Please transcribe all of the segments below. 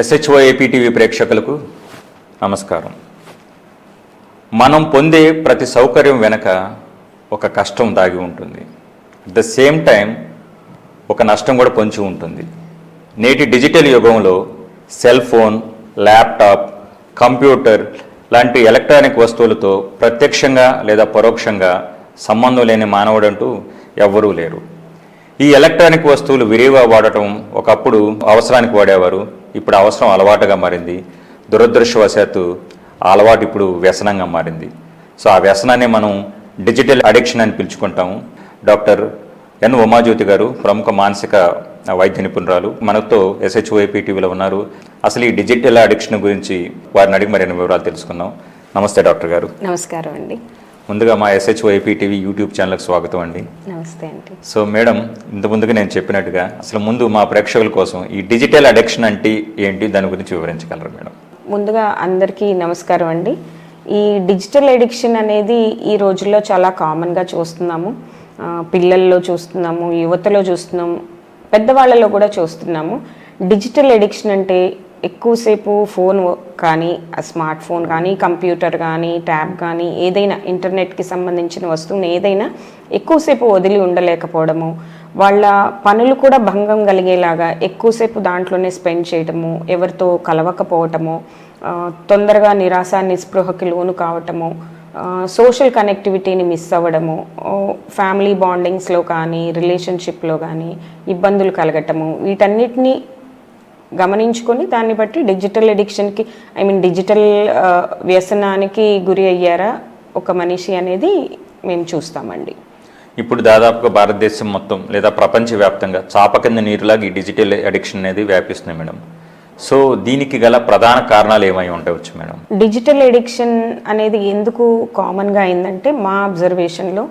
SHO APTV ప్రేక్షకులకు నమస్కారం. మనం పొందే ప్రతి సౌకర్యం వెనక ఒక కష్టం దాగి ఉంటుంది. అట్ ద సేమ్ టైం ఒక నష్టం కూడా పొంచి ఉంటుంది. నేటి డిజిటల్ యుగంలో సెల్ ఫోన్ ల్యాప్టాప్ కంప్యూటర్ లాంటి ఎలక్ట్రానిక్ వస్తువులతో ప్రత్యక్షంగా లేదా పరోక్షంగా సంబంధం లేని మానవుడంటూ ఎవ్వరూ లేరు. ఈ ఎలక్ట్రానిక్ వస్తువులు విరివిగా వాడటం ఒకప్పుడు అవసరానికి వాడేవారు. ఇప్పుడు అవసరం అలవాటుగా మారింది. దురదృష్టవశాత్తు ఆ అలవాటు ఇప్పుడు వ్యసనంగా మారింది. సో ఆ వ్యసనాన్ని మనం డిజిటల్ అడిక్షన్ అని పిలుచుకుంటాము. డాక్టర్ ఎన్ ఉమాజ్యోతి గారు ప్రముఖ మానసిక వైద్య నిపుణురాలు. మనతో ఎస్హెచ్ఓఏపీ టీవీలో ఉన్నారు. అసలు ఈ డిజిటల్ అడిక్షన్ గురించి వారిని అడిగి మరిన్ని వివరాలు తెలుసుకుందాం. నమస్తే డాక్టర్ గారు. నమస్కారం అండి. ముందుగా మా ఎస్హెచ్ఓఏపీ టీవీ యూట్యూబ్ ఛానల్కి స్వాగతం అండి. నమస్తే అండి. సో మేడం ఇంత ముందుగా నేను చెప్పినట్టుగా అసలు ముందు మా ప్రేక్షకుల కోసం ఈ డిజిటల్ అడిక్షన్ అంటే ఏంటి? దాని గురించి వివరించగలరు మేడం? ముందుగా అందరికీ నమస్కారం అండి. ఈ డిజిటల్ ఎడిక్షన్ అనేది ఈ రోజుల్లో చాలా కామన్గా చూస్తున్నాము. పిల్లల్లో చూస్తున్నాము యువతలో చూస్తున్నాము పెద్దవాళ్ళలో కూడా చూస్తున్నాము. డిజిటల్ ఎడిక్షన్ అంటే ఎక్కువసేపు ఫోన్ కానీ స్మార్ట్ ఫోన్ కానీ కంప్యూటర్ కానీ ట్యాబ్ కానీ ఏదైనా ఇంటర్నెట్కి సంబంధించిన వస్తువుని ఏదైనా ఎక్కువసేపు వదిలి ఉండలేకపోవడము వాళ్ళ పనులు కూడా భంగం కలిగేలాగా ఎక్కువసేపు దాంట్లోనే స్పెండ్ చేయటము ఎవరితో కలవకపోవటము తొందరగా నిరాశ నిస్పృహకి లోను కావటము సోషల్ కనెక్టివిటీని మిస్ అవ్వడము ఫ్యామిలీ బాండింగ్స్లో కానీ రిలేషన్షిప్లో కానీ ఇబ్బందులు కలగటము వీటన్నిటిని గమనించుకొని దాన్ని బట్టి డిజిటల్ ఎడిక్షన్కి ఐ మీన్ డిజిటల్ వ్యసనానికి గురి అయ్యారా ఒక మనిషి అనేది మేము చూస్తామండి. ఇప్పుడు దాదాపుగా భారతదేశం మొత్తం లేదా ప్రపంచవ్యాప్తంగా చాప కింద నీరులాగా ఈ డిజిటల్ అడిక్షన్ అనేది వ్యాపిస్తుంది మేడం. సో దీనికి గల ప్రధాన కారణాలు ఏమై ఉండవచ్చు మేడం? డిజిటల్ ఎడిక్షన్ అనేది ఎందుకు కామన్గా అయిందంటే మా అబ్జర్వేషన్లో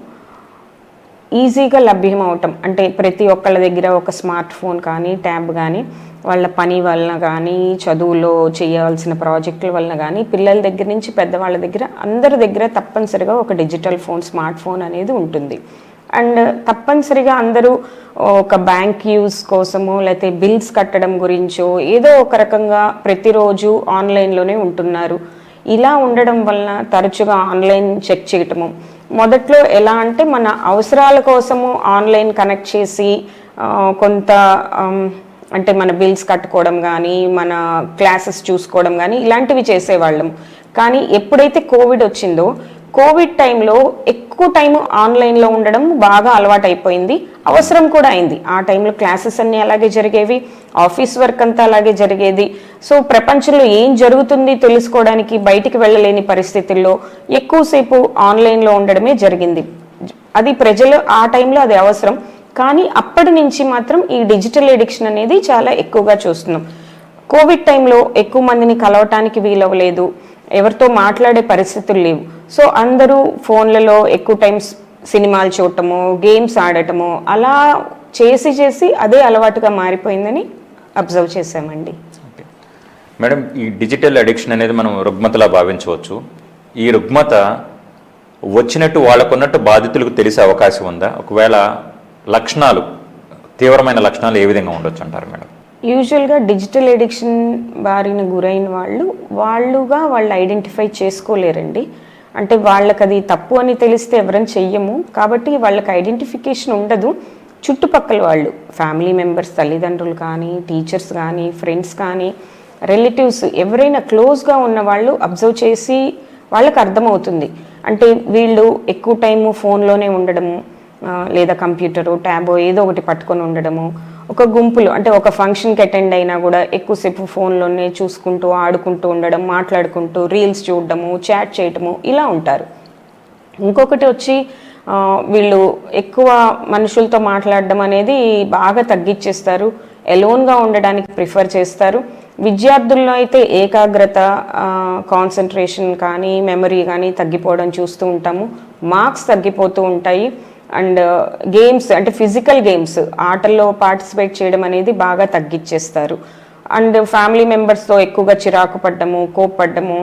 ఈజీగా లభ్యం అవటం అంటే ప్రతి ఒక్కళ్ళ దగ్గర ఒక స్మార్ట్ ఫోన్ కానీ ట్యాబ్ కానీ వాళ్ళ పని వలన కానీ చదువులో చేయవలసిన ప్రాజెక్టుల వలన కానీ పిల్లల దగ్గర నుంచి పెద్దవాళ్ళ దగ్గర అందరి దగ్గర తప్పనిసరిగా ఒక డిజిటల్ ఫోన్ స్మార్ట్ ఫోన్ అనేది ఉంటుంది. అండ్ తప్పనిసరిగా అందరూ ఒక బ్యాంక్ యూస్ కోసమో లేకపోతే బిల్స్ కట్టడం గురించో ఏదో ఒక రకంగా ప్రతిరోజు ఆన్లైన్లోనే ఉంటున్నారు. ఇలా ఉండడం వలన తరచుగా ఆన్లైన్ చెక్ చేయటము మొదట్లో ఎలా అంటే మన అవసరాల కోసము ఆన్లైన్ కనెక్ట్ చేసి కొంత అంటే మన బిల్స్ కట్టుకోవడం కానీ మన క్లాసెస్ చూసుకోవడం కానీ ఇలాంటివి చేసేవాళ్ళం. కానీ ఎప్పుడైతే కోవిడ్ వచ్చిందో కోవిడ్ టైంలో ఎక్కువ టైం ఆన్లైన్లో ఉండడం బాగా అలవాటైపోయింది. అవసరం కూడా అయింది. ఆ టైంలో క్లాసెస్ అన్నీ అలాగే జరిగేవి ఆఫీస్ వర్క్ అంతా అలాగే జరిగేది. సో ప్రపంచంలో ఏం జరుగుతుంది తెలుసుకోవడానికి బయటికి వెళ్ళలేని పరిస్థితుల్లో ఎక్కువసేపు ఆన్లైన్లో ఉండడమే జరిగింది. అది ప్రజలు ఆ టైంలో అది అవసరం. కానీ అప్పటి నుంచి మాత్రం ఈ డిజిటల్ ఎడిక్షన్ అనేది చాలా ఎక్కువగా చూస్తున్నాం. కోవిడ్ టైంలో ఎక్కువ మందిని కలవటానికి వీలవ్వలేదు. ఎవరితో మాట్లాడే పరిస్థితులు లేవు. సో అందరూ ఫోన్లలో ఎక్కువ టైమ్స్ సినిమాలు చూడటము గేమ్స్ ఆడటము అలా చేసి చేసి అదే అలవాటుగా మారిపోయిందని అబ్జర్వ్ చేసామండి మేడం ఈ డిజిటల్ అడిక్షన్ అనేది మనం రుగ్మతలా భావించవచ్చు. ఈ రుగ్మత వచ్చినట్టు వాళ్ళకున్నట్టు బాధితులకు తెలిసే అవకాశం ఉందా? ఒకవేళ లక్షణాలు తీవ్రమైన లక్షణాలు ఏ విధంగా ఉండొచ్చు అంటారు మేడం? యూజువల్గా డిజిటల్ ఎడిక్షన్ బారిన గురైన వాళ్ళు వాళ్ళుగా వాళ్ళు ఐడెంటిఫై చేసుకోలేరండి. అంటే వాళ్ళకి అది తప్పు అని తెలిస్తే ఎవరైనా చెయ్యము. కాబట్టి వాళ్ళకి ఐడెంటిఫికేషన్ ఉండదు. చుట్టుపక్కల వాళ్ళు ఫ్యామిలీ మెంబర్స్ తల్లిదండ్రులు కానీ టీచర్స్ కానీ ఫ్రెండ్స్ కానీ రిలేటివ్స్ ఎవరైనా క్లోజ్గా ఉన్న వాళ్ళు అబ్జర్వ్ చేసి వాళ్ళకి అర్థమవుతుంది. అంటే వీళ్ళు ఎక్కువ టైము ఫోన్లోనే ఉండడము లేదా కంప్యూటరు ట్యాబో ఏదో ఒకటి పట్టుకొని ఉండడము ఒక గుంపులు అంటే ఒక ఫంక్షన్కి అటెండ్ అయినా కూడా ఎక్కువసేపు ఫోన్లోనే చూసుకుంటూ ఆడుకుంటూ ఉండడం మాట్లాడుకుంటూ రీల్స్ చూడడము చాట్ చేయటము ఇలా ఉంటారు. ఇంకొకటి వచ్చి వీళ్ళు ఎక్కువ మనుషులతో మాట్లాడడం అనేది బాగా తగ్గించేస్తారు ఎలోన్గా ఉండడానికి ప్రిఫర్ చేస్తారు. విద్యార్థుల్లో అయితే ఏకాగ్రత కాన్సన్ట్రేషన్ కానీ మెమరీ కానీ తగ్గిపోవడం చూస్తూ ఉంటాము. మార్క్స్ తగ్గిపోతూ ఉంటాయి. అండ్ గేమ్స్ అంటే ఫిజికల్ గేమ్స్ ఆటల్లో పార్టిసిపేట్ చేయడం అనేది బాగా తగ్గించేస్తారు అండ్ ఫ్యామిలీ మెంబర్స్తో ఎక్కువగా చిరాకు పడ్డము కోప్పడ్డము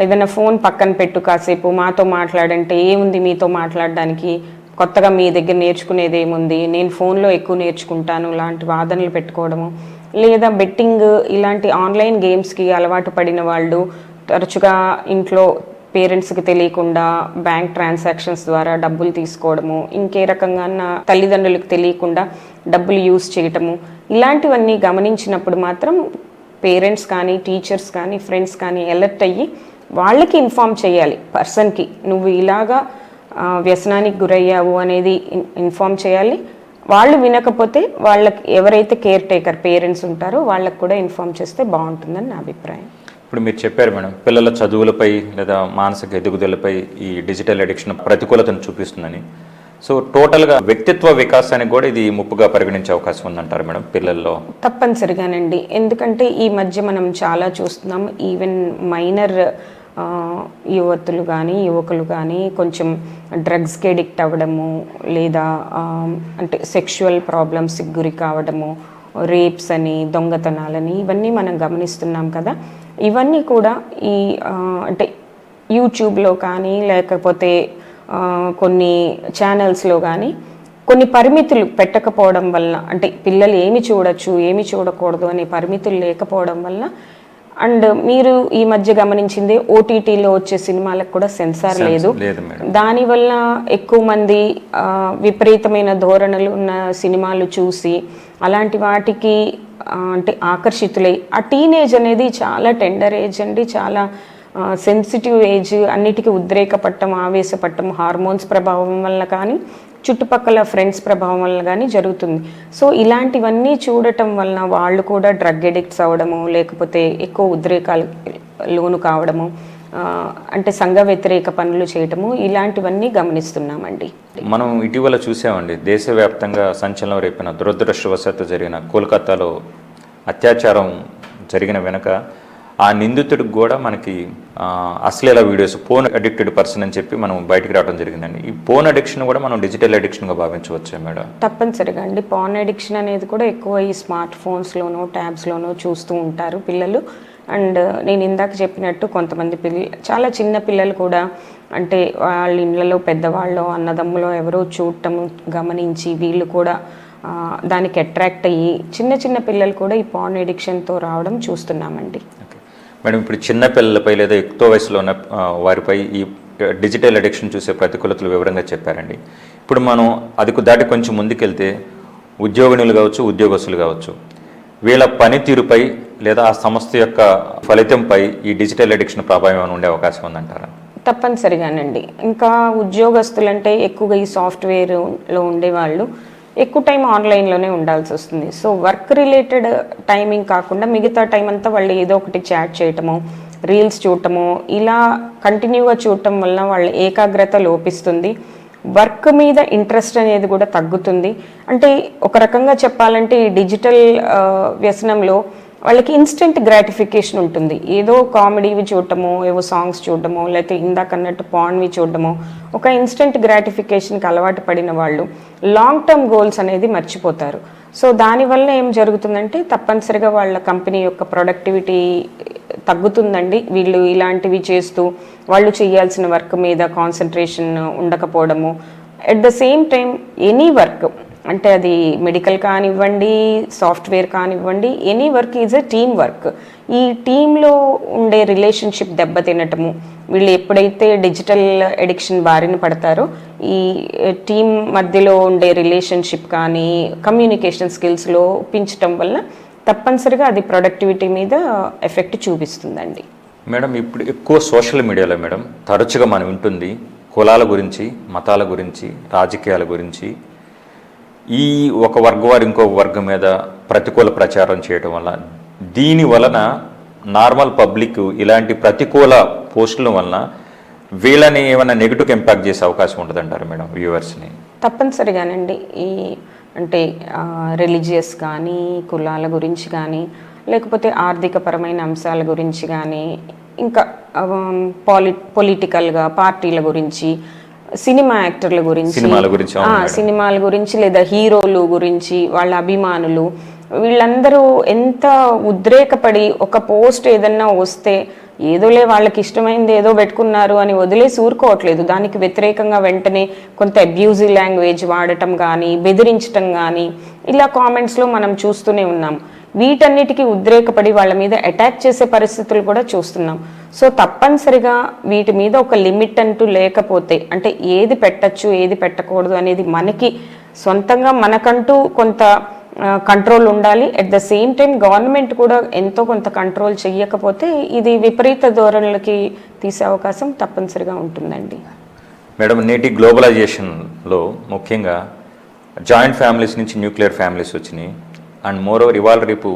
ఏదైనా ఫోన్ పక్కన పెట్టు కాసేపు మాతో మాట్లాడంటే ఏముంది మీతో మాట్లాడడానికి? కొత్తగా మీ దగ్గర నేర్చుకునేది ఏముంది? నేను ఫోన్లో ఎక్కువ నేర్చుకుంటాను లాంటి వాదనలు పెట్టుకోవడము లేదా బెట్టింగ్ ఇలాంటి ఆన్లైన్ గేమ్స్కి అలవాటు పడిన వాళ్ళు తరచుగా ఇంట్లో పేరెంట్స్కి తెలియకుండా బ్యాంక్ ట్రాన్సాక్షన్స్ ద్వారా డబ్బులు తీసుకోవడము ఇంకే రకంగా నా తల్లిదండ్రులకు తెలియకుండా డబ్బులు యూజ్ చేయటము ఇలాంటివన్నీ గమనించినప్పుడు మాత్రం పేరెంట్స్ కానీ టీచర్స్ కానీ ఫ్రెండ్స్ కానీ అలర్ట్ అయ్యి వాళ్ళకి ఇన్ఫామ్ చేయాలి. పర్సన్కి నువ్వు ఇలాగా వ్యసనానికి గురయ్యావు అనేది ఇన్ఫామ్ చేయాలి. వాళ్ళు వినకపోతే వాళ్ళకి ఎవరైతే కేర్ టేకర్ పేరెంట్స్ ఉంటారో వాళ్ళకి కూడా ఇన్ఫామ్ చేస్తే బాగుంటుందని నా అభిప్రాయం. ఇప్పుడు మీరు చెప్పారు మేడం పిల్లల చదువులపై లేదా మానసిక ఎదుగుదలపై ఈ డిజిటల్ అడిక్షన్ ప్రతికూలతను చూపిస్తుందని. సో టోటల్గా వ్యక్తిత్వ వికాసానికి కూడా ఇది ముప్పుగా పరిగణించే అవకాశం ఉందంటారు మేడం పిల్లల్లో? తప్పనిసరిగానండి. ఎందుకంటే ఈ మధ్య మనం చాలా చూస్తున్నాం ఈవెన్ మైనర్ యువతులు కానీ యువకులు కానీ కొంచెం డ్రగ్స్కి ఎడిక్ట్ అవ్వడము లేదా అంటే సెక్షువల్ ప్రాబ్లమ్స్కి గురి కావడము రేప్స్ అని దొంగతనాలని ఇవన్నీ మనం గమనిస్తున్నాం కదా. ఇవన్నీ కూడా ఈ అంటే యూట్యూబ్లో కానీ లేకపోతే కొన్ని ఛానల్స్లో కానీ కొన్ని పరిమితులు పెట్టకపోవడం వల్ల అంటే పిల్లలు ఏమి చూడొచ్చు ఏమి చూడకూడదు అనే పరిమితులు లేకపోవడం వల్ల అండ్ మీరు ఈ మధ్య గమనించింది ఓటీటీలో వచ్చే సినిమాలకు కూడా సెన్సార్ లేదు. దానివల్ల ఎక్కువ మంది విపరీతమైన ధోరణులు ఉన్న సినిమాలు చూసి అలాంటి వాటికి అంటే ఆకర్షితులై ఆ టీనేజ్ అనేది చాలా టెండర్ ఏజ్ అండి చాలా సెన్సిటివ్ ఏజ్ అన్నిటికీ ఉద్రేకపట్టం ఆవేశపట్టం హార్మోన్స్ ప్రభావం వల్ల కానీ చుట్టుపక్కల ఫ్రెండ్స్ ప్రభావం వల్ల కానీ జరుగుతుంది. సో ఇలాంటివన్నీ చూడటం వలన వాళ్ళు కూడా డ్రగ్ ఎడిక్ట్స్ అవ్వడము లేకపోతే ఎక్కువ ఉద్రేకాలు లోను కావడము అంటే సంఘ వ్యతిరేక పనులు చేయటము ఇలాంటివన్నీ గమనిస్తున్నామండి. మనం ఇటీవల చూసామండి దేశవ్యాప్తంగా సంచలనం రేపిన దురదృష్టవశాత్తు జరిగిన కోల్కతాలో అత్యాచారం జరిగిన వెనుక ఆ నిందితుడికి కూడా మనకి అశ్లీల వీడియోస్ ఫోన్ అడిక్టెడ్ పర్సన్ అని చెప్పి మనం బయటికి రావడం జరిగిందండి. ఈ ఫోన్ అడిక్షన్ కూడా మనం డిజిటల్ అడిక్షన్గా భావించవచ్చా మేడం? తప్పనిసరిగా అండి. పాన్ అడిక్షన్ అనేది కూడా ఎక్కువ ఈ స్మార్ట్ ఫోన్స్లోనో ట్యాబ్స్లోనో చూస్తూ ఉంటారు పిల్లలు. అండ్ నేను ఇందాక చెప్పినట్టు కొంతమంది పిల్ల చాలా చిన్న పిల్లలు కూడా అంటే వాళ్ళ ఇళ్ళలో పెద్దవాళ్ళు అన్నదమ్ములో ఎవరో చూడటం గమనించి వీళ్ళు కూడా దానికి అట్రాక్ట్ అయ్యి చిన్న చిన్న పిల్లలు కూడా ఈ పాన్ ఎడిక్షన్తో రావడం చూస్తున్నామండి. మేడం ఇప్పుడు చిన్న పిల్లలపై లేదా ఎక్కువ వయసులో ఉన్న వారిపై ఈ డిజిటల్ అడిక్షన్ చూసే ప్రతికూలతలు వివరంగా చెప్పారండి. ఇప్పుడు మనం అది దాటి కొంచెం ముందుకెళ్తే ఉద్యోగినులు కావచ్చు ఉద్యోగస్తులు కావచ్చు వీళ్ళ పనితీరుపై లేదా ఆ సంస్థ యొక్క ఫలితంపై ఈ డిజిటల్ అడిక్షన్ ప్రభావం ఏమైనా ఉండే అవకాశం ఉందంటారా? తప్పనిసరిగానండి. ఇంకా ఉద్యోగస్తులంటే ఎక్కువగా ఈ సాఫ్ట్వేర్లో ఉండేవాళ్ళు ఎక్కువ టైం ఆన్లైన్లోనే ఉండాల్సి వస్తుంది. సో వర్క్ రిలేటెడ్ టైమింగ్ కాకుండా మిగతా టైం అంతా వాళ్ళు ఏదో ఒకటి చాట్ చేయటము రీల్స్ చూడటము ఇలా కంటిన్యూగా చూడటం వల్ల వాళ్ళ ఏకాగ్రత లోపిస్తుంది. వర్క్ మీద ఇంట్రెస్ట్ అనేది కూడా తగ్గుతుంది. అంటే ఒక రకంగా చెప్పాలంటే ఈ డిజిటల్ వ్యసనంలో వాళ్ళకి ఇన్స్టెంట్ గ్రాటిఫికేషన్ ఉంటుంది. ఏదో కామెడీవి చూడటము ఏవో సాంగ్స్ చూడటము లేకపోతే ఇందాక అన్నట్టు పాన్వి చూడటము ఒక ఇన్స్టెంట్ గ్రాటిఫికేషన్కి అలవాటు పడిన వాళ్ళు లాంగ్ టర్మ్ గోల్స్ అనేది మర్చిపోతారు. సో దానివల్ల ఏం జరుగుతుందంటే తప్పనిసరిగా వాళ్ళ కంపెనీ యొక్క ప్రొడక్టివిటీ తగ్గుతుందండి. వీళ్ళు ఇలాంటివి చేస్తూ వాళ్ళు చేయాల్సిన వర్క్ మీద concentration ఉండకపోవడము. At the same time any work అంటే అది మెడికల్ కానివ్వండి సాఫ్ట్వేర్ కానివ్వండి any work is a team work ఈ టీంలో ఉండే రిలేషన్షిప్ దెబ్బతినటము వీళ్ళు ఎప్పుడైతే డిజిటల్ ఎడిక్షన్ బారిన పడతారో ఈ టీం మధ్యలో ఉండే రిలేషన్షిప్ కానీ కమ్యూనికేషన్ స్కిల్స్లో పెంచటం వల్ల తప్పనిసరిగా అది ప్రొడక్టివిటీ మీద ఎఫెక్ట్ చూపిస్తుందండి. మేడం ఇప్పుడు ఎక్కువ సోషల్ మీడియాలో మేడం తరచుగా మనం వింటుంది కులాల గురించి మతాల గురించి రాజకీయాల గురించి ఈ ఒక వర్గం వారు ఇంకో వర్గం మీద ప్రతికూల ప్రచారం చేయడం వల్ల దీని వలన నార్మల్ పబ్లిక్ ఇలాంటి ప్రతికూల పోస్టుల వలన వీళ్ళని ఏమైనా నెగిటివ్ ఇంపాక్ట్ చేసే అవకాశం ఉంటుందంటారు మేడం వ్యూవర్స్ని? తప్పనిసరిగానండి. ఈ అంటే రిలీజియస్ కానీ కులాల గురించి కానీ లేకపోతే ఆర్థికపరమైన అంశాల గురించి కానీ ఇంకా పాలి పొలిటికల్గా పార్టీల గురించి సినిమా యాక్టర్ల గురించి సినిమాల గురించి. సినిమాల లేదా హీరోలు గురించి వాళ్ళ అభిమానులు వీళ్ళందరూ ఎంత ఉద్రేకపడి ఒక పోస్ట్ ఏదన్నా వస్తే ఏదోలే వాళ్ళకి ఇష్టమైంది ఏదో పెట్టుకున్నారు అని వదిలేసి ఊరుకోవట్లేదు. దానికి వ్యతిరేకంగా వెంటనే కొంత అబ్యూజివ్ లాంగ్వేజ్ వాడటం కానీ బెదిరించటం కానీ ఇలా కామెంట్స్లో మనం చూస్తూనే ఉన్నాం. వీటన్నిటికీ ఉద్రేకపడి వాళ్ళ మీద అటాక్ చేసే పరిస్థితులు కూడా చూస్తున్నాం. సో తప్పనిసరిగా వీటి మీద ఒక లిమిట్ అంటూ లేకపోతే అంటే ఏది పెట్టచ్చు ఏది పెట్టకూడదు అనేది మనకి సొంతంగా మనకంటూ కొంత కంట్రోల్ ఉండాలి. At the same time government కూడా ఎంతో కొంత కంట్రోల్ చెయ్యకపోతే ఇది విపరీత ధోరణులకి తీసే అవకాశం తప్పనిసరిగా ఉంటుందండి. మేడం నేటి గ్లోబలైజేషన్లో ముఖ్యంగా జాయింట్ ఫ్యామిలీస్ నుంచి న్యూక్లియర్ ఫ్యామిలీస్ వచ్చినాయి. అండ్ మోర్ ఓవర్ ఇవాళ రేపు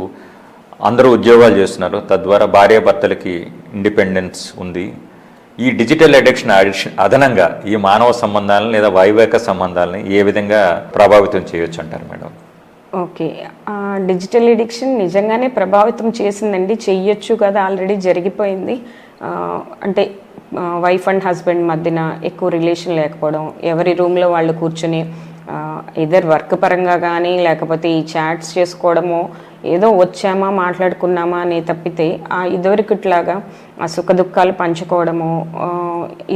అందరూ ఉద్యోగాలు చేస్తున్నారు. తద్వారా భార్యాభర్తలకి ఇండిపెండెన్స్ ఉంది. ఈ డిజిటల్ అడిక్షన్ అడిక్షన్ అదనంగా ఈ మానవ సంబంధాలను లేదా వైవేక సంబంధాలని ఏ విధంగా ప్రభావితం చేయొచ్చు అంటారు మేడం? ఓకే. డిజిటల్ ఎడిక్షన్ నిజంగానే ప్రభావితం చేసిందండి. చెయ్యొచ్చు కదా ఆల్రెడీ జరిగిపోయింది. అంటే వైఫ్ అండ్ హస్బెండ్ మధ్యన ఎక్కువ రిలేషన్ లేకపోవడం ఎవరి రూమ్లో వాళ్ళు కూర్చొని ఇద్దరు వర్క్ పరంగా కానీ లేకపోతే ఈ చాట్స్ చేసుకోవడమో ఏదో వచ్చామా మాట్లాడుకున్నామా అని తప్పితే ఆ ఇదివరకుట్లాగా ఆ సుఖ దుఃఖాలు పంచుకోవడము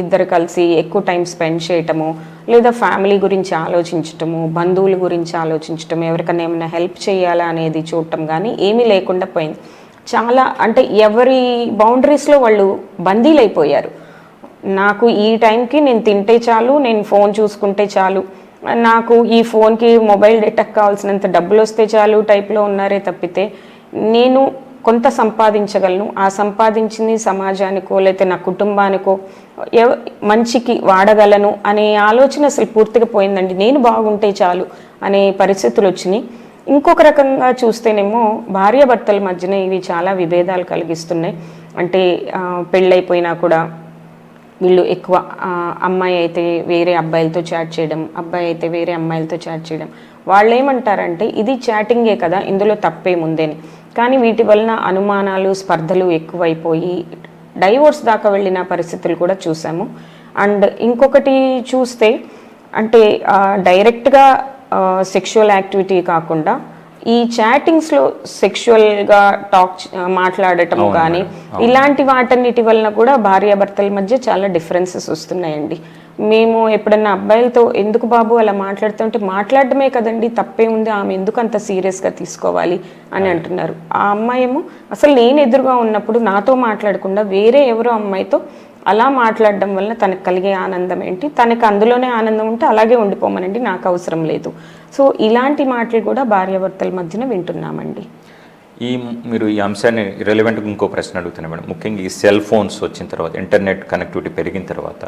ఇద్దరు కలిసి ఎక్కువ టైం స్పెండ్ చేయటము లేదా ఫ్యామిలీ గురించి ఆలోచించటము బంధువుల గురించి ఆలోచించటం ఎవరికైనా ఏమైనా హెల్ప్ చేయాలా అనేది చూడటం కానీ ఏమీ లేకుండా పోయింది. చాలా అంటే ఎవరి బౌండరీస్లో వాళ్ళు బందీలైపోయారు. నాకు ఈ టైంకి నేను తింటే చాలు నేను ఫోన్ చూసుకుంటే చాలు నాకు ఈ ఫోన్కి మొబైల్ డేటాకి కావాల్సినంత డబ్బులు వస్తే చాలు టైప్లో ఉన్నారే తప్పితే నేను కొంత సంపాదించగలను. ఆ సంపాదించింది సమాజానికో లేకపోతే నా కుటుంబానికో ఎవ మంచికి వాడగలను అనే ఆలోచన అసలు పూర్తిగా పోయిందండి. నేను బాగుంటే చాలు అనే పరిస్థితులు వచ్చినాయి. ఇంకొక రకంగా చూస్తేనేమో భార్యాభర్తల మధ్యన ఇవి చాలా విభేదాలు కలిగిస్తున్నాయి. అంటే పెళ్ళైపోయినా కూడా వీళ్ళు ఎక్కువ అమ్మాయి అయితే వేరే అబ్బాయిలతో చాట్ చేయడం అబ్బాయి అయితే వేరే అమ్మాయిలతో చాట్ చేయడం. వాళ్ళు ఏమంటారంటే ఇది చాటింగే కదా ఇందులో తప్పేముందని కానీ వీటి వలన అనుమానాలు స్పర్ధలు ఎక్కువైపోయి డైవోర్స్ దాకా వెళ్ళిన పరిస్థితులు కూడా చూసాము. అండ్ ఇంకొకటి చూస్తే అంటే డైరెక్ట్గా సెక్షువల్ యాక్టివిటీ కాకుండా ఈ చాటింగ్స్లో సెక్షువల్గా టాక్ మాట్లాడటం కానీ ఇలాంటి వాటన్నిటి వలన కూడా భార్యాభర్తల మధ్య చాలా డిఫరెన్సెస్ వస్తున్నాయండి. మేము ఎప్పుడన్నా అబ్బాయిలతో ఎందుకు బాబు అలా మాట్లాడుతుంటే మాట్లాడడమే కదండి తప్పే ఉంది ఆమె ఎందుకు అంత సీరియస్గా తీసుకోవాలి అని అంటున్నారు. ఆ అమ్మాయి ఏమో అసలు నేను ఎదురుగా ఉన్నప్పుడు నాతో మాట్లాడకుండా వేరే ఎవరో అమ్మాయితో అలా మాట్లాడడం వల్ల తనకు కలిగే ఆనందం ఏంటి? తనకు అందులోనే ఆనందం ఉంటే అలాగే ఉండిపోమనండి నాకు అవసరం లేదు. సో ఇలాంటి మాటలు కూడా భార్యాభర్తల మధ్యన వింటున్నామండి. ఈ మీరు ఈ అంశాన్ని రిలవెంట్గా ఇంకో ప్రశ్న అడుగుతున్నా మేడం. ముఖ్యంగా ఈ సెల్ ఫోన్స్ వచ్చిన తర్వాత ఇంటర్నెట్ కనెక్టివిటీ పెరిగిన తర్వాత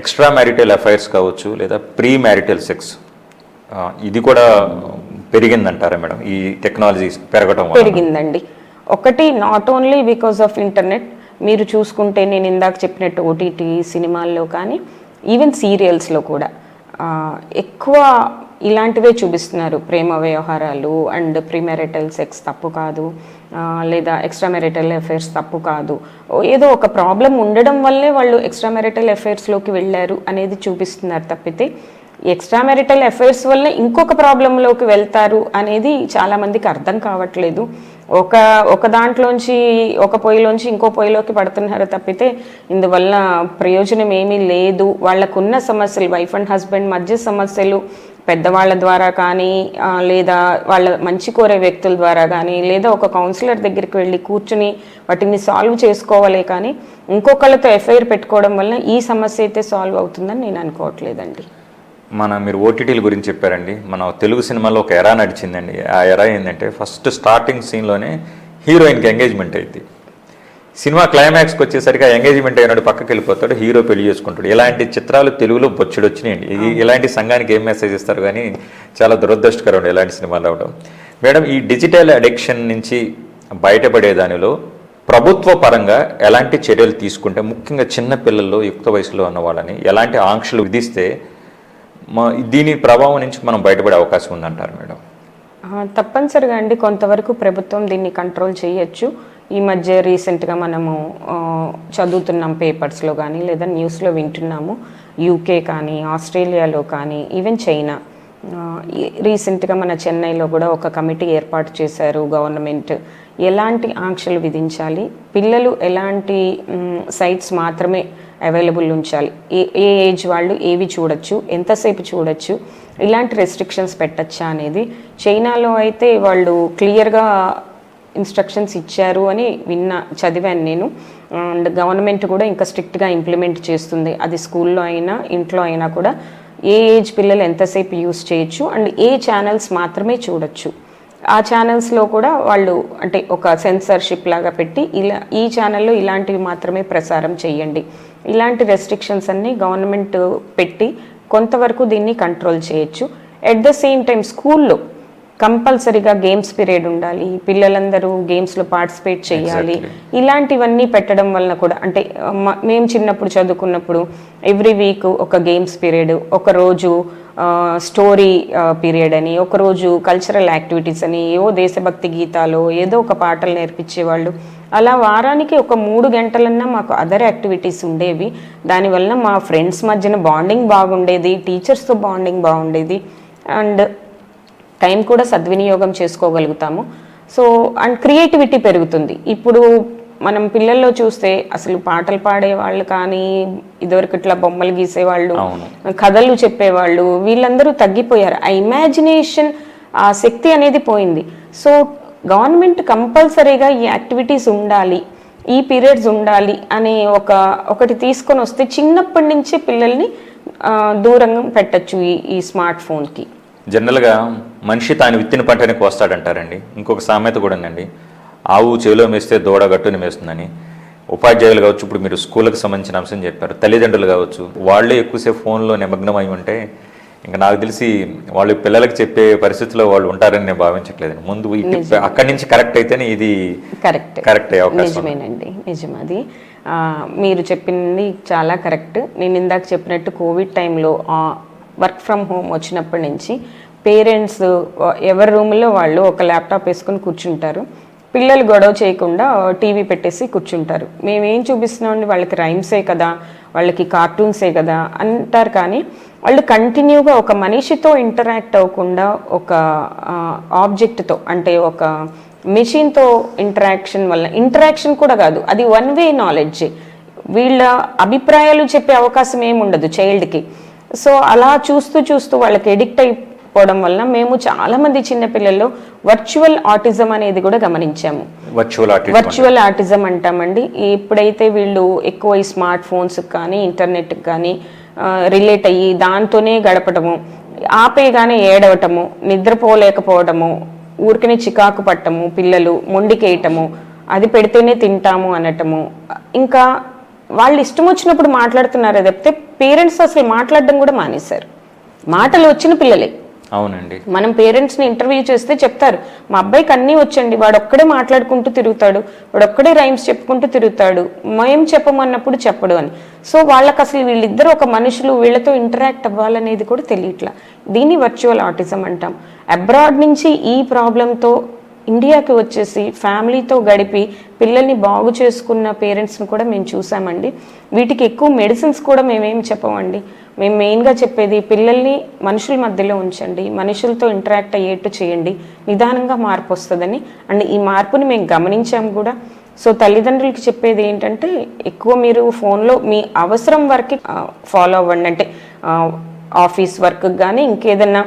ఎక్స్ట్రా మ్యారిటల్ అఫైర్స్ కావచ్చు లేదా ప్రీ మ్యారిటల్ సెక్స్ ఇది కూడా పెరిగిందంటారా మేడం? ఈ టెక్నాలజీ పెరగటం వల్ల పెరిగిందండి. ఒకటి not only because of internet మీరు చూసుకుంటే నేను ఇందాక చెప్పినట్టు ఓటీటీ సినిమాల్లో కానీ ఈవెన్ సీరియల్స్లో కూడా ఎక్కువ ఇలాంటివే చూపిస్తున్నారు. ప్రేమ వ్యవహారాలు అండ్ ప్రీమెరిటల్ సెక్స్ తప్పు కాదు. లేదా ఎక్స్ట్రా మెరిటల్ అఫైర్స్ తప్పు కాదు. ఏదో ఒక ప్రాబ్లం ఉండడం వల్లే వాళ్ళు ఎక్స్ట్రా మెరిటల్ అఫైర్స్లోకి వెళ్ళారు అనేది చూపిస్తున్నారు తప్పితే ఎక్స్ట్రా మెరిటల్ అఫైర్స్ వల్ల ఇంకొక ప్రాబ్లంలోకి వెళ్తారు అనేది చాలామందికి అర్థం కావట్లేదు. ఒక ఒక దాంట్లోంచి ఒక పొయ్యిలోంచి ఇంకో పొయ్యిలోకి పడుతున్నారు తప్పితే ఇందువల్ల ప్రయోజనం ఏమీ లేదు. వాళ్ళకున్న సమస్యలు వైఫ్ అండ్ హస్బెండ్ మధ్య సమస్యలు పెద్దవాళ్ళ ద్వారా కానీ లేదా వాళ్ళ మంచి కోరే వ్యక్తుల ద్వారా కానీ లేదా ఒక కౌన్సిలర్ దగ్గరికి వెళ్ళి కూర్చుని వాటిని సాల్వ్ చేసుకోవాలే కానీ ఇంకొకళ్ళతో ఎఫ్ఐఆర్ పెట్టుకోవడం వల్ల ఈ సమస్య అయితే సాల్వ్ అవుతుందని నేను అనుకోవట్లేదండి. మన మీరు ఓటీటీల గురించి చెప్పారండి. మన తెలుగు సినిమాలో ఒక ఎరా నడిచిందండి. ఆ ఎరా ఏంటంటే ఫస్ట్ స్టార్టింగ్ సీన్లోనే హీరోయిన్కి ఎంగేజ్మెంట్ అయింది. సినిమా క్లైమాక్స్కి వచ్చేసరికి ఎంగేజ్మెంట్ అయినాడు పక్కకి వెళ్ళిపోతాడు హీరో పెళ్ళి చేసుకుంటాడు. ఇలాంటి చిత్రాలు తెలుగులో బొచ్చుడు వచ్చినాయండి. ఇలాంటి సంఘానికి ఏం మెసేజ్ ఇస్తారు కానీ చాలా దురదృష్టకరం ఇలాంటి సినిమాలు రావడం. మేడం ఈ డిజిటల్ అడిక్షన్ నుంచి బయటపడే దానిలో ప్రభుత్వ పరంగా ఎలాంటి చర్యలు తీసుకుంటే ముఖ్యంగా చిన్న పిల్లల్లో యుక్త వయసులో ఉన్న వాళ్ళని ఎలాంటి ఆంక్షలు విధిస్తే మా దీని ప్రభావం నుంచి మనం బయటపడే అవకాశం ఉందంటారు మేడం? తప్పనిసరిగా అండి. కొంతవరకు ప్రభుత్వం దీన్ని కంట్రోల్ చేయొచ్చు. ఈ మధ్య రీసెంట్గా మనము చదువుతున్నాం పేపర్స్లో కానీ లేదా న్యూస్లో వింటున్నాము. యూకే కానీ ఆస్ట్రేలియాలో కానీ ఈవెన్ చైనా. రీసెంట్గా మన చెన్నైలో కూడా ఒక కమిటీ ఏర్పాటు చేశారు గవర్నమెంట్. ఎలాంటి ఆంక్షలు విధించాలి? పిల్లలు ఎలాంటి సైట్స్ మాత్రమే అవైలబుల్ ఉంచాలి? ఏ ఏ ఏజ్ వాళ్ళు ఏవి చూడొచ్చు? ఎంతసేపు చూడొచ్చు? ఇలాంటి రెస్ట్రిక్షన్స్ పెట్టచ్చా అనేది చైనాలో అయితే వాళ్ళు క్లియర్గా ఇన్స్ట్రక్షన్స్ ఇచ్చారు అని విన్నా చదివాను నేను. అండ్ గవర్నమెంట్ కూడా ఇంకా స్ట్రిక్ట్గా ఇంప్లిమెంట్ చేస్తుంది. అది స్కూల్లో అయినా ఇంట్లో అయినా కూడా. ఏ ఏజ్ పిల్లలు ఎంతసేపు యూస్ చేయొచ్చు? అండ్ ఏ ఛానల్స్ మాత్రమే చూడొచ్చు? ఆ ఛానల్స్లో కూడా వాళ్ళు అంటే ఒక సెన్సర్షిప్ లాగా పెట్టి ఇలా ఈ ఛానల్లో ఇలాంటివి మాత్రమే ప్రసారం చేయండి. ఇలాంటి రెస్ట్రిక్షన్స్ అన్నీ గవర్నమెంట్ పెట్టి కొంతవరకు దీన్ని కంట్రోల్ చేయొచ్చు. ఎట్ ద సేమ్ టైం స్కూల్లో కంపల్సరీగా గేమ్స్ పీరియడ్ ఉండాలి. పిల్లలందరూ గేమ్స్లో పార్టిసిపేట్ చేయాలి. ఇలాంటివన్నీ పెట్టడం వలన కూడా అంటే మ- మేము చిన్నప్పుడు చదువుకున్నప్పుడు ఎవ్రీ వీక్ ఒక గేమ్స్ పీరియడ్ ఒక రోజు స్టోరీ పీరియడ్ అని ఒక రోజు కల్చరల్ యాక్టివిటీస్ అని ఏవో దేశభక్తి గీతాలు ఏదో ఒక పాటలు నేర్పించేవాళ్ళు. అలా వారానికి ఒక మూడు గంటలన్నా మాకు అదర్ యాక్టివిటీస్ ఉండేవి. దానివల్ల మా ఫ్రెండ్స్ మధ్యన బాండింగ్ బాగుండేది టీచర్స్తో బాండింగ్ బాగుండేది. అండ్ టైం కూడా సద్వినియోగం చేసుకోగలుగుతాము. సో అండ్ క్రియేటివిటీ పెరుగుతుంది. ఇప్పుడు మనం పిల్లల్లో చూస్తే అసలు పాటలు పాడే వాళ్ళు కానీ ఇదివరకు ఇట్లా బొమ్మలు గీసేవాళ్ళు. కథలు చెప్పేవాళ్ళు వీళ్ళందరూ తగ్గిపోయారు. ఆ ఇమాజినేషన్ ఆ శక్తి అనేది పోయింది. సో గవర్నమెంట్ కంపల్సరీగా ఈ యాక్టివిటీస్ ఉండాలి ఈ పీరియడ్స్ ఉండాలి అనే ఒక ఒకటి తీసుకొని వస్తే చిన్నప్పటి నుంచే పిల్లల్ని దూరంగా పెట్టచ్చు ఈ ఈ స్మార్ట్ ఫోన్కి జనరల్గా మనిషి తాను విత్తిన పంటని కోస్తాడంటారండి. ఇంకొక సామెత కూడా ఉందండి. ఆవు చెవిలో మేస్తే దూడ గట్టుని మేస్తుందని. ఉపాధ్యాయులు కావచ్చు ఇప్పుడు మీరు స్కూళ్ళకి సంబంధించిన అంశం చెప్పారు తల్లిదండ్రులు కావచ్చు వాళ్ళే ఎక్కువసేపు ఫోన్లో నిమగ్నం అయి ఉంటే ఇంకా నాకు తెలిసి వాళ్ళు పిల్లలకి చెప్పే పరిస్థితిలో వాళ్ళు ఉంటారని నేను భావించట్లేదు ముందు అక్కడి నుంచి కరెక్ట్ అయితేనే ఇది కరెక్ట్. కరెక్ట్ అయ్యే అవకాశం. నిజమేనండి. నిజం అది మీరు చెప్పింది చాలా కరెక్ట్. నేను ఇందాక చెప్పినట్టు కోవిడ్ టైంలో వర్క్ ఫ్రమ్ హోమ్ వచ్చినప్పటి నుంచి పేరెంట్స్ ఎవరి రూమ్లో వాళ్ళు ఒక ల్యాప్టాప్ వేసుకొని కూర్చుంటారు. పిల్లలు గొడవ చేయకుండా టీవీ పెట్టేసి కూర్చుంటారు. మేమేం చూపిస్తున్నామండి? వాళ్ళకి రైమ్సే కదా వాళ్ళకి కార్టూన్సే కదా అంటారు కానీ వాళ్ళు కంటిన్యూగా ఒక మనిషితో ఇంటరాక్ట్ అవ్వకుండా ఒక ఆబ్జెక్ట్తో అంటే ఒక మెషిన్తో ఇంటరాక్షన్ వల్ల ఇంటరాక్షన్ కూడా కాదు అది వన్ వే నాలెడ్జ్. వీళ్ళ అభిప్రాయాలు చెప్పే అవకాశం ఏమి ఉండదు చైల్డ్కి. సో అలా చూస్తూ చూస్తూ వాళ్ళకి ఎడిక్ట్ అయిపోవడం వల్ల మేము చాలామంది చిన్నపిల్లల్లో వర్చువల్ ఆటిజం అనేది కూడా గమనించాము. వర్చువల్ ఆర్టిజం అంటామండి. ఎప్పుడైతే వీళ్ళు ఎక్కువ ఈ స్మార్ట్ ఫోన్స్ కానీ ఇంటర్నెట్ కానీ రిలేట్ అయ్యి దాంతోనే గడపటము ఆపేగానే ఏడవటము నిద్రపోలేకపోవటము ఊరికనే చికాకు పట్టము పిల్లలు మొండికేయటము అది పెడితేనే తింటాము అనటము. ఇంకా వాళ్ళు ఇష్టం వచ్చినప్పుడు మాట్లాడుతున్నారు తప్పితే పేరెంట్స్ అసలు మాట్లాడడం కూడా మానేశారు. మాటలు వచ్చిన పిల్లలే. అవునండి. మనం పేరెంట్స్ని ఇంటర్వ్యూ చేస్తే చెప్తారు మా అబ్బాయికి అన్నీ వచ్చండి వాడు ఒక్కడే మాట్లాడుకుంటూ తిరుగుతాడు వాడు ఒక్కడే రైమ్స్ చెప్పుకుంటూ తిరుగుతాడు మేం చెప్పమన్నప్పుడు చెప్పడు అని. సో వాళ్ళకి అసలు వీళ్ళిద్దరు ఒక మనుషులు వీళ్ళతో ఇంటరాక్ట్ అవ్వాలనేది కూడా తెలియట్లా. దీన్ని వర్చువల్ ఆటిజం అంటాం. అబ్రాడ్ నుంచి ఈ ప్రాబ్లంతో ఇండియాకి వచ్చేసి ఫ్యామిలీతో గడిపి పిల్లల్ని బాగు చేసుకున్న పేరెంట్స్ని కూడా మేము చూసామండి. వీటికి ఎక్కువ మెడిసిన్స్ కూడా మేమేమి చెప్పమండి. మేము మెయిన్గా చెప్పేది పిల్లల్ని మనుషుల మధ్యలో ఉంచండి మనుషులతో ఇంటరాక్ట్ అయ్యేట్టు చేయండి నిదానంగా మార్పు వస్తుందని. అండ్ ఈ మార్పుని మేము గమనించాము కూడా. సో తల్లిదండ్రులకి చెప్పేది ఏంటంటే ఎక్కువ మీరు ఫోన్లో మీ అవసరం వరకు ఫాలో అవ్వండి. అంటే ఆఫీస్ వర్క్ కానీ ఇంకేదన్నా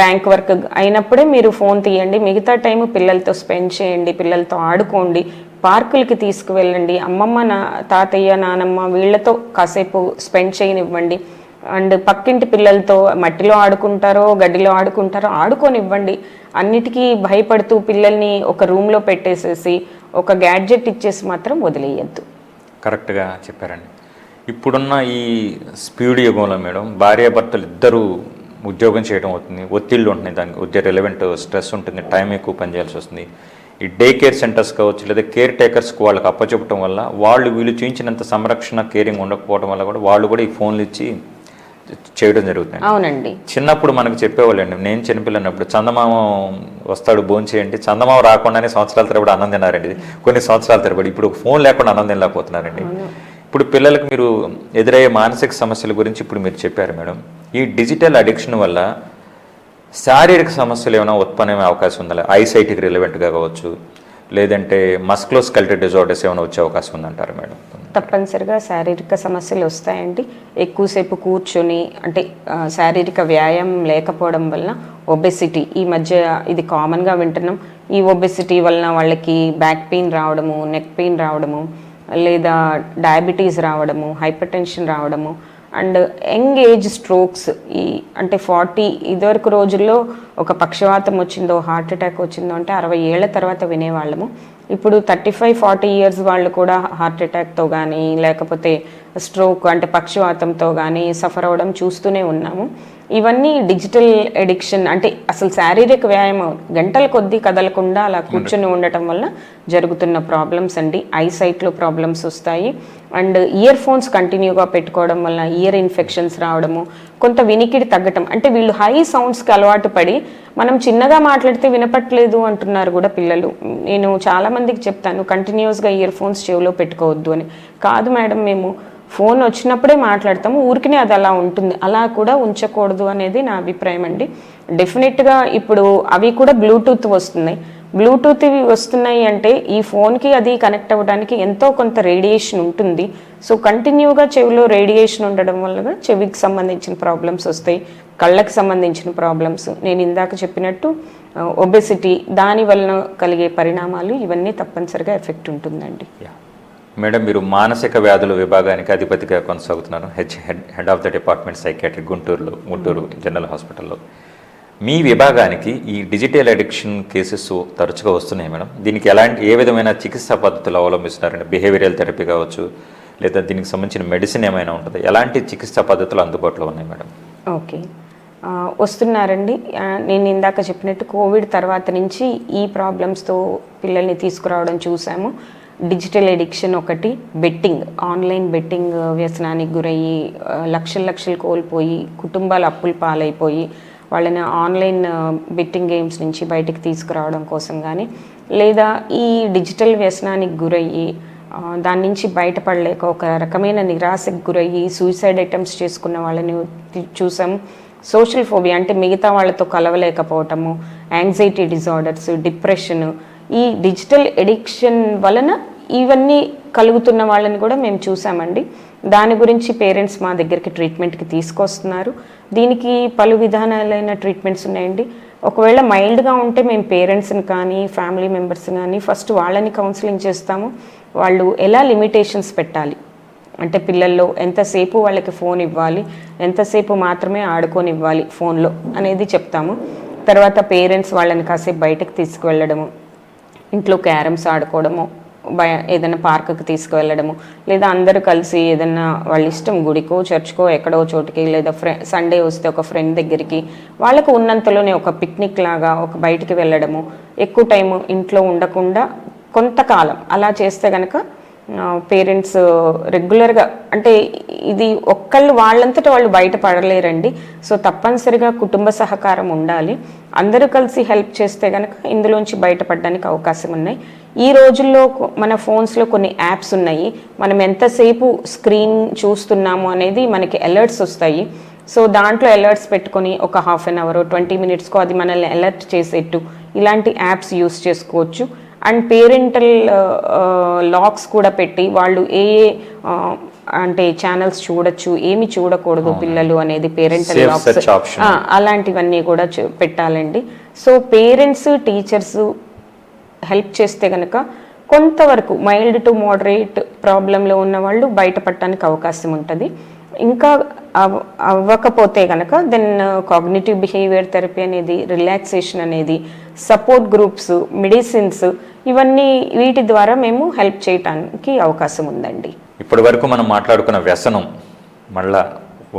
బ్యాంక్ వర్క్ అయినప్పుడే మీరు ఫోన్ తీయండి. మిగతా టైం పిల్లలతో స్పెండ్ చేయండి పిల్లలతో ఆడుకోండి పార్కులకి తీసుకువెళ్ళండి. అమ్మమ్మ నా తాతయ్య నానమ్మ వీళ్ళతో కాసేపు స్పెండ్ చేయనివ్వండి. అండ్ పక్కింటి పిల్లలతో మట్టిలో ఆడుకుంటారో గడ్డిలో ఆడుకుంటారో ఆడుకోనివ్వండి. అన్నిటికీ భయపడుతూ పిల్లల్ని ఒక రూమ్లో పెట్టేసేసి ఒక గ్యాడ్జెట్ ఇచ్చేసి మాత్రం వదిలేయద్దు. కరెక్ట్గా చెప్పారండి. ఇప్పుడున్న ఈ స్పీడ్ యుగంలో మేడం భార్యాభర్తలు ఇద్దరు ఉద్యోగం చేయడం అవుతుంది ఒత్తిళ్ళు ఉంటున్నాయి దానికి ఉద్యోగ రిలవెంట్ స్ట్రెస్ ఉంటుంది టైం ఎక్కువ పనిచేయాల్సి వస్తుంది. ఈ డే కేర్ సెంటర్స్ కావచ్చు లేదా కేర్ టేకర్స్కి వాళ్ళకి అప్పచెప్పడం వల్ల వాళ్ళు వీళ్ళు చూపించినంత సంరక్షణ కేరింగ్ ఉండకపోవడం వల్ల కూడా వాళ్ళు కూడా ఈ ఫోన్లు ఇచ్చి చేయడం జరుగుతుంది. అవునండి. చిన్నప్పుడు మనకు చెప్పేవాళ్ళండి నేను చిన్నపిల్లన్నప్పుడు చందమామ వస్తాడు భోజనం చేయండి చందమామ రాకుండానే సంవత్సరాల తరబడి అన్నం తిన్నారండి. కొన్ని సంవత్సరాల తరబడి ఇప్పుడు ఫోన్ లేకుండా అన్నం తినలేకపోతున్నారండి. ఇప్పుడు పిల్లలకు మీరు ఎదురయ్యే మానసిక సమస్యల గురించి ఇప్పుడు మీరు చెప్పారు మేడం. ఈ డిజిటల్ అడిక్షన్ వల్ల శారీరక సమస్యలు ఏమైనా ఉత్పన్నమయ్యే అవకాశం ఉందా? ఐసైట్కి రిలవెంట్గా కావచ్చు లేదంటే మస్క్లోస్కల్టీ డిజార్డర్స్ ఏమైనా వచ్చే అవకాశం ఉందంటారు మేడం? తప్పనిసరిగా శారీరక సమస్యలు వస్తాయండి. ఎక్కువసేపు కూర్చొని అంటే శారీరక వ్యాయామం లేకపోవడం వలన ఒబెసిటీ ఈ మధ్య ఇది కామన్గా వింటున్నాం. ఈ ఒబెసిటీ వలన వాళ్ళకి బ్యాక్ పెయిన్ రావడము నెక్ పెయిన్ రావడము లేదా డయాబెటీస్ రావడము హైపర్ టెన్షన్ రావడము అండ్ యంగ్ ఏజ్ స్ట్రోక్స్ ఈ అంటే ఫార్టీ ఇదివరకు రోజుల్లో ఒక పక్షవాతం వచ్చిందో హార్ట్ అటాక్ వచ్చిందో అంటే అరవై ఏళ్ళ తర్వాత వినేవాళ్ళము. ఇప్పుడు థర్టీ ఫైవ్ ఫార్టీ ఇయర్స్ వాళ్ళు కూడా హార్ట్ అటాక్తో కానీ లేకపోతే స్ట్రోక్ అంటే పక్షవాతంతో కానీ సఫర్ అవ్వడం చూస్తూనే ఉన్నాము. ఇవన్నీ డిజిటల్ ఎడిక్షన్ అంటే అసలు శారీరక వ్యాయామం గంటల కొద్దీ కదలకుండా అలా కూర్చొని ఉండటం వల్ల జరుగుతున్న ప్రాబ్లమ్స్ అండి. ఐసైట్లో ప్రాబ్లమ్స్ వస్తాయి. అండ్ ఇయర్ ఫోన్స్ కంటిన్యూగా పెట్టుకోవడం వల్ల ఇయర్ ఇన్ఫెక్షన్స్ రావడము కొంత వినికిడి తగ్గటం అంటే వీళ్ళు హై సౌండ్స్కి అలవాటు పడి మనం చిన్నగా మాట్లాడితే వినపట్లేదు అంటున్నారు కూడా పిల్లలు. నేను చాలా మందికి చెప్తాను కంటిన్యూస్గా ఇయర్ ఫోన్స్ చెవిలో పెట్టుకోవద్దు అని. కాదు మేడం మేము ఫోన్ వచ్చినప్పుడే మాట్లాడతాము. ఊరికినే అది అలా ఉంటుంది. అలా కూడా ఉంచకూడదు అనేది నా అభిప్రాయం అండి. డెఫినెట్గా ఇప్పుడు అవి కూడా బ్లూటూత్ వస్తున్నాయి. బ్లూటూత్ ఇవి వస్తున్నాయి అంటే ఈ ఫోన్కి అది కనెక్ట్ అవ్వడానికి ఎంతో కొంత రేడియేషన్ ఉంటుంది. సో కంటిన్యూగా చెవిలో రేడియేషన్ ఉండడం వల్ల చెవికి సంబంధించిన ప్రాబ్లమ్స్ వస్తాయి. కళ్ళకి సంబంధించిన ప్రాబ్లమ్స్ నేను ఇందాక చెప్పినట్టు uh, ఒబెసిటీ దాని వలన కలిగే పరిణామాలు ఇవన్నీ తప్పనిసరిగా ఎఫెక్ట్ ఉంటుందండి. మేడం మీరు మానసిక వ్యాధుల విభాగానికి అధిపతిగా కొనసాగుతున్నారు H head head of the department psychiatric గుంటూరులో గుంటూరు జనరల్ హాస్పిటల్లో. మీ విభాగానికి ఈ డిజిటల్ అడిక్షన్ కేసెస్ తరచుగా వస్తున్నాయి మేడం. దీనికి ఎలాంటి ఏ విధమైన చికిత్సా పద్ధతులు అవలంబిస్తున్నారంటే బిహేవియరల్ థెరపీ కావచ్చు లేదా దీనికి సంబంధించిన మెడిసిన్ ఏమైనా ఉంటుంది? ఎలాంటి చికిత్సా పద్ధతులు అందుబాటులో ఉన్నాయి మేడం? ఓకే. వస్తున్నారండి. నేను ఇందాక చెప్పినట్టు కోవిడ్ తర్వాత నుంచి ఈ ప్రాబ్లమ్స్తో పిల్లల్ని తీసుకురావడం చూసాము. డిజిటల్ ఎడిక్షన్ ఒకటి బెట్టింగ్ ఆన్లైన్ బెట్టింగ్ వ్యసనానికి గురయ్యి లక్షలు లక్షల లక్షలు కోల్పోయి కుటుంబాలు అప్పులు పాలైపోయి వాళ్ళని ఆన్లైన్ బెట్టింగ్ గేమ్స్ నుంచి బయటికి తీసుకురావడం కోసం కానీ లేదా ఈ డిజిటల్ వ్యసనానికి గురయ్యి దాని నుంచి బయటపడలేక ఒక రకమైన నిరాశకు గురయ్యి సూసైడ్ అటెంప్ట్స్ చేసుకున్న వాళ్ళని చూసాం. సోషల్ ఫోబియా అంటే మిగతా వాళ్ళతో కలవలేకపోవటము యాంగ్జైటీ డిజార్డర్స్ డిప్రెషన్ ఈ డిజిటల్ ఎడిక్షన్ వలన ఇవన్నీ కలుగుతున్న వాళ్ళని కూడా మేము చూసామండి. దాని గురించి పేరెంట్స్ మా దగ్గరికి ట్రీట్మెంట్కి తీసుకొస్తున్నారు. దీనికి పలు విధానాలైన ట్రీట్మెంట్స్ ఉన్నాయండి. ఒకవేళ మైల్డ్గా ఉంటే మేము పేరెంట్స్ని కానీ ఫ్యామిలీ మెంబర్స్ని కానీ ఫస్ట్ వాళ్ళని కౌన్సిలింగ్ చేస్తాము. వాళ్ళు ఎలా లిమిటేషన్స్ పెట్టాలి? అంటే పిల్లల్లో ఎంతసేపు వాళ్ళకి ఫోన్ ఇవ్వాలి? ఎంతసేపు మాత్రమే ఆడుకొని ఇవ్వాలి ఫోన్లో అనేది చెప్తాము. తర్వాత పేరెంట్స్ వాళ్ళని కాసేపు బయటకు తీసుకువెళ్ళడము. ఇంట్లో క్యారమ్స్ ఆడుకోవడము బయ ఏదైనా పార్కుకి తీసుకువెళ్ళడము లేదా అందరూ కలిసి ఏదైనా వాళ్ళ ఇష్టం గుడికో చర్చ్కో ఎక్కడో చోటుకి లేదా ఫ్రె సండే వస్తే ఒక ఫ్రెండ్ దగ్గరికి వాళ్ళకు ఉన్నంతలోనే ఒక పిక్నిక్ లాగా ఒక బయటికి వెళ్ళడము ఎక్కువ టైం ఇంట్లో ఉండకుండా కొంతకాలం అలా చేస్తే కనుక పేరెంట్స్ రెగ్యులర్గా అంటే ఇది ఒక్కళ్ళు వాళ్ళంతటా వాళ్ళు బయటపడలేరండి. సో తప్పనిసరిగా కుటుంబ సహకారం ఉండాలి. అందరూ కలిసి హెల్ప్ చేస్తే కనుక ఇందులోంచి బయటపడడానికి అవకాశం ఉన్నాయి. ఈ రోజుల్లో మన ఫోన్స్లో కొన్ని యాప్స్ ఉన్నాయి. మనం ఎంతసేపు స్క్రీన్ చూస్తున్నాము అనేది మనకి అలర్ట్స్ వస్తాయి. సో దాంట్లో అలర్ట్స్ పెట్టుకొని ఒక హాఫ్ అన్ అవర్ ట్వంటీ మినిట్స్కో అది మనల్ని అలర్ట్ చేసేట్టు ఇలాంటి యాప్స్ యూస్ చేసుకోవచ్చు. అండ్ పేరెంటల్ లాక్స్ కూడా పెట్టి వాళ్ళు ఏ ఏ అంటే ఛానల్స్ చూడొచ్చు ఏమి చూడకూడదు పిల్లలు అనేది పేరెంటల్ లాక్స్. అలాంటివన్నీ కూడా పెట్టాలండి. సో పేరెంట్స్ టీచర్స్ హెల్ప్ చేస్తే కనుక కొంతవరకు మైల్డ్ టు మోడరేట్ ప్రాబ్లంలో ఉన్న వాళ్ళు బయటపడటానికి అవకాశం ఉంటుంది. ఇంకా అవ్- అవ్వకపోతే కనుక దెన్ కాగ్నిటివ్ బిహేవియర్ థెరపీ అనేది రిలాక్సేషన్ అనేది సపోర్ట్ గ్రూప్స్ మెడిసిన్స్ ఇవన్నీ వీటి ద్వారా మేము హెల్ప్ చేయటానికి అవకాశం ఉందండి. ఇప్పటి వరకు మనం మాట్లాడుకున్న వ్యసనం మళ్ళా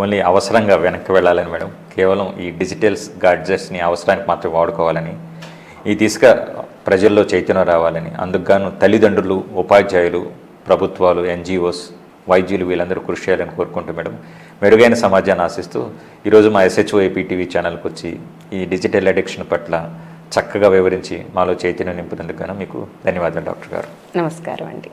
ఓన్లీ అవసరంగా వెనక్కి వెళ్ళాలని మేడం. కేవలం ఈ డిజిటల్స్ గాడ్జెట్స్ని అవసరానికి మాత్రం వాడుకోవాలని ఈ దిశగా ప్రజల్లో చైతన్యం రావాలని అందుకుగాను తల్లిదండ్రులు ఉపాధ్యాయులు ప్రభుత్వాలు ఎన్జిఓస్ వైద్యులు వీళ్ళందరూ కృషి చేయాలని కోరుకుంటూ మేడం. మెరుగైన సమాజాన్ని ఆశిస్తూ ఈరోజు మా ఎస్హెచ్ఓఏపీ టీవీ ఛానల్కి వచ్చి ఈ డిజిటల్ అడిక్షన్ పట్ల చక్కగా వివరించి మాలో చైతన్యం నింపినందుకు గాను మీకు ధన్యవాదాలు డాక్టర్ గారు. నమస్కారం అండి.